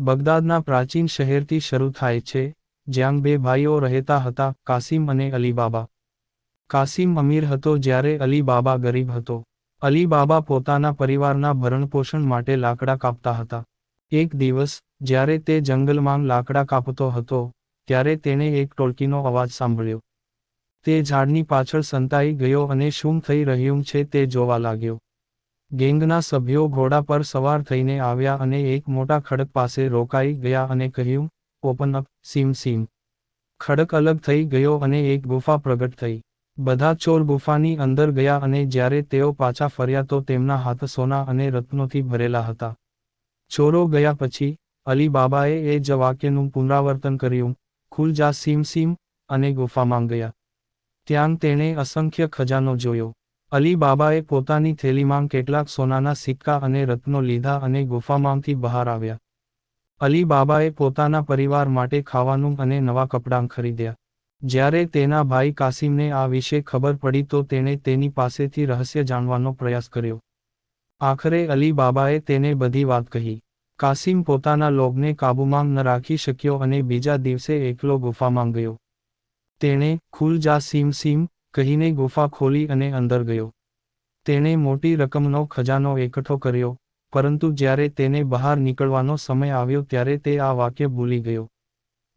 બગદાદના પ્રાચીન શહેરથી શરૂ થાય છે, જ્યાં બે ભાઈઓ રહેતા હતા, કાસિમ અને અલીબાબા. કાસિમ અમીર હતો જ્યારે અલીબાબા ગરીબ હતો. અલીબાબા પોતાના પરિવારના ભરણપોષણ માટે લાકડા કાપતા હતા. એક દિવસ, જ્યારે તે જંગલમાં લાકડા કાપતો હતો, ત્યારે તેણે એક ટોળકીનો અવાજ સાંભળ્યો. તે ઝાડની પાછળ સંતાઈ ગયો અને શું થઈ રહ્યું છે તે જોવા લાગ્યો. ગેંગના સભ્યો ઘોડા પર સવાર થઈને આવ્યા અને એક મોટા ખડક પાસે રોકાઈ ગયા અને કહ્યું ઓપન અપ સીમ સીમ. ખડક અલગ થઈ ગયો અને એક ગુફા પ્રગટ થઈ. બધા ચોર ગુફાની અંદર ગયા અને જ્યારે તેઓ પાછા ફર્યા તો તેમના હાથ સોના અને રત્નોથી ભરેલા હતા. ચોરો ગયા પછી, અલી બાબાએ એ જ વાક્યનું પુનરાવર્તન કર્યું, ખુલ જા, સીમ સીમ, અને ગુફામાં ગયા. ત્યાં તેણે અસંખ્ય ખજાનો જોયો. અલી બાબાએ પોતાની થેલીમાં કેટલાક સોનાના સિક્કા અને રત્નો લીધા અને ગુફામાંથી બહાર આવ્યા. અલી બાબાએ પોતાના પરિવાર માટે ખાવાનું અને નવા કપડાં ખરીદ્યા. જ્યારે તેના ભાઈ કાસિમને આ વિશે ખબર પડી તો તેણે તેની પાસેથી રહસ્ય જાણવાનો પ્રયાસ કર્યો. આખરે અલી બાબાએ તેને બધી વાત કહી. કાસિમ પોતાના લોભને કાબૂમાં ન રાખી શક્યો અને બીજા દિવસે એકલો ગુફામાં ગયો. તેણે ખુલ જા સીમ સીમ કહીને ગુફા ખોલી અને અંદર ગયો. તેણે મોટી રકમનો ખજાનો એકઠો કર્યો, પરંતુ જ્યારે તેને બહાર નીકળવાનો સમય આવ્યો ત્યારે તે આ વાક્ય ભૂલી ગયો.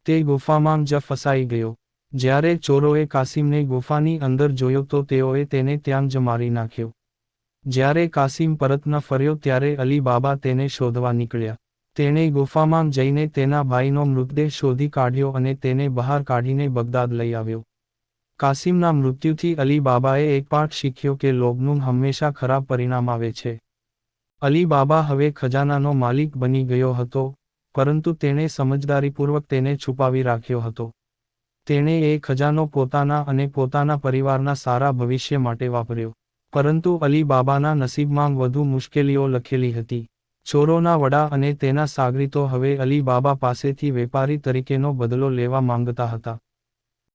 તે ગુફામાં જ ફસાઈ ગયો. જ્યારે ચોરોએ કાસિમને ગુફાની અંદર જોયો તો તેઓએ તેને ત્યાં જ મારી નાખ્યો. જ્યારે કાસિમ પરત ન ફર્યો ત્યારે અલી બાબા તેને શોધવા નીકળ્યા. તેણે ગુફામાં જઈને તેના ભાઈનો મૃતદેહ શોધી કાઢ્યો અને તેને બહાર કાઢીને બગદાદ લઈ આવ્યો. કાસિમના મૃત્યુથી અલી બાબાએ એક પાઠ શીખ્યો કે લોભનું હંમેશા ખરાબ પરિણામ આવે છે. અલી બાબા હવે ખજાનાનો માલિક બની ગયો હતો, પરંતુ તેણે સમજદારીપૂર્વક તેને છુપાવી રાખ્યો હતો. તેણે એ ખજાનો પોતાના અને પોતાના પરિવારના સારા ભવિષ્ય માટે વાપર્યો. પરંતુ અલી બાબાના નસીબમાં વધુ મુશ્કેલીઓ લખેલી હતી. ચોરોના વડા અને તેના સાગરીતો હવે અલી બાબા પાસેથી વેપારી તરીકેનો બદલો લેવા માંગતા હતા.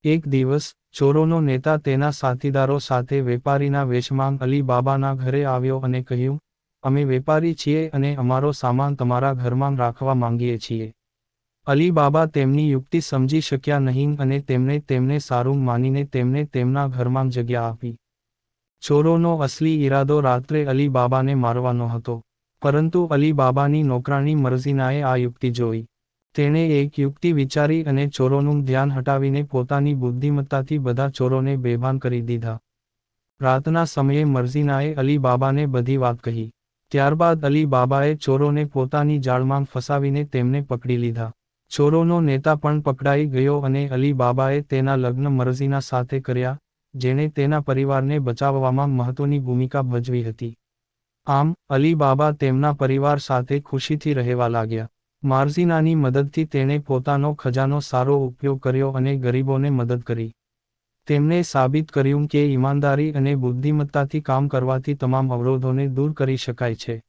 એક દિવસ, ચોરોનો નેતા તેના સાથીદારો સાથે વેપારીના વેશમાં અલી બાબાના ઘરે આવ્યો અને કહ્યું, અમે વેપારી છીએ અને અમારો સામાન તમારા ઘરમાં રાખવા માંગીએ છીએ. અલી બાબા તેમની યુક્તિ સમજી શક્યા નહીં અને તેમણે તેમને સારું માનીને તેમને તેમના ઘરમાં જગ્યા આપી. ચોરોનો અસલી ઈરાદો રાત્રે અલી બાબાને મારવાનો હતો. પરંતુ અલી બાબાની નોકરાણી મરઝીનાએ આ યુક્તિ જોઈ. તેણે એક યુક્તિ વિચારી અને ચોરોનું ધ્યાન હટાવીને પોતાની બુદ્ધિમત્તાથી બધા ચોરોને બેભાન કરી દીધા. રાતના સમયે મરઝીનાએ અલી બાબાને બધી વાત કહી. ત્યારબાદ અલી બાબાએ ચોરોને પોતાની જાળમાં ફસાવીને તેમને પકડી લીધા. ચોરોનો નેતા પણ પકડાઈ ગયો અને અલી બાબાએ તેના લગ્ન મરઝીના સાથે કર્યા, જેણે તેના પરિવારને બચાવવામાં મહત્વની ભૂમિકા ભજવી હતી. આમ અલી બાબા તેમના પરિવાર સાથે ખુશીથી રહેવા લાગ્યા. માર્ઝીનાની મદદથી તેણે પોતાનો ખજાનો સારો ઉપયોગ કર્યો અને ગરીબોને મદદ કરી. તેમણે સાબિત કર્યું કે ઈમાનદારી અને બુદ્ધિમત્તાથી કામ કરવાથી તમામ અવરોધોને દૂર કરી શકાય છે.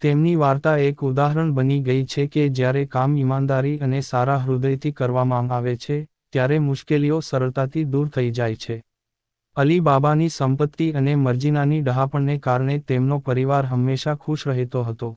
તેમની વાર્તા એક ઉદાહરણ બની ગઈ છે કે જ્યારે કામ ઈમાનદારી અને સારા હૃદયથી કરવામાં આવે છે, ત્યારે મુશ્કેલીઓ સરળતાથી દૂર થઈ જાય છે. અલી બાબાની સંપત્તિ અને મર્જીનાની ડહાપણને કારણે તેમનો પરિવાર હંમેશા ખુશ રહેતો હતો.